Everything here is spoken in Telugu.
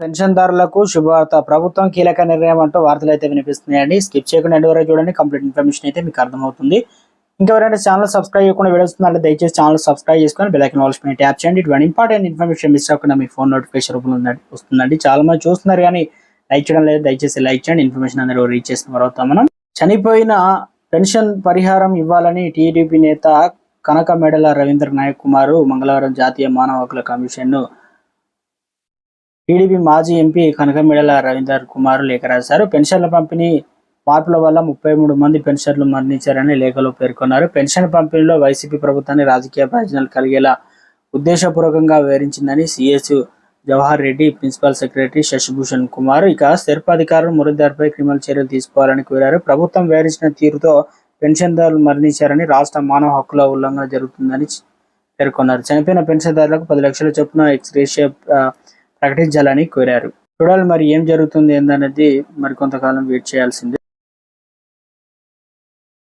పెన్షన్దారులకు శుభవార్త. ప్రభుత్వం కీలక నిర్ణయం అంటూ వార్తలు అయితే వినిపిస్తున్నాయండి. స్కిప్ చేయకుండా ఎండు వరకు చూడండి. కంప్లీట్ ఇన్ఫర్మేషన్ అయితే మీకు అర్థమవుతుంది. ఇంకా ఎవరైనా ఛానల్ సబ్స్క్రైబ్ చేయకుండా వీడియోస్ ఉందంటే దయచేసి ఛానల్ సబ్స్క్రైబ్ చేసుకొని బెల్ వాల్స్ మీద ట్యాప్ చేయండి. ఇటువంటి ఇంపార్టెంట్ ఇన్ఫర్మేషన్ మిస్ అవ్వకుండా మీ ఫోన్ నోటిఫికేషన్ రూపంలో వస్తుందండి. చాలా మంది చూస్తున్నారు కానీ లైక్ చేయడం లేదు. దయచేసి లైక్ చేయండి. ఇన్ఫర్మేషన్ అందరూ రీచ్ చేసిన తర్వాత మనం. చనిపోయిన పెన్షన్ పరిహారం ఇవ్వాలని టీడీపీ నేత కనక మెడల రవీంద్ర నాయక్ కుమార్ మంగళవారం జాతీయ మానవ హక్కుల కమిషన్ను టీడీపీ మాజీ ఎంపీ కనకమిడల రవీందర్ కుమార్ లేఖ రాశారు. పెన్షన్ల పంపిణీ మార్పుల వల్ల ముప్పై మూడు మంది పెన్షన్లు మరణించారని లేఖలో పేర్కొన్నారు. పెన్షన్ పంపిణీలో వైసీపీ ప్రభుత్వాన్ని రాజకీయ ప్రయోజనాలు కలిగేలా ఉద్దేశపూర్వకంగా వివరించిందని CS Jawahar Reddy principal secretary Sashibhushan Kumar ఇక సెర్ప్ అధికారులు మురదారిపై క్రిమినల్ చర్యలు తీసుకోవాలని కోరారు. ప్రభుత్వం వివరించిన తీరుతో పెన్షన్దారులు మరణించారని రాష్ట్ర మానవ హక్కుల ఉల్లంఘన జరుగుతుందని పేర్కొన్నారు. చనిపోయిన పెన్షన్దారులకు పది లక్షల చొప్పున ఎక్స్గ్రేషియా ఆ, ప్రకటించాలని కోరారు. చూడాలి మరి ఏం జరుగుతుంది ఏందనేది మరి కొంతకాలం వెయిట్ చేయాల్సిందే.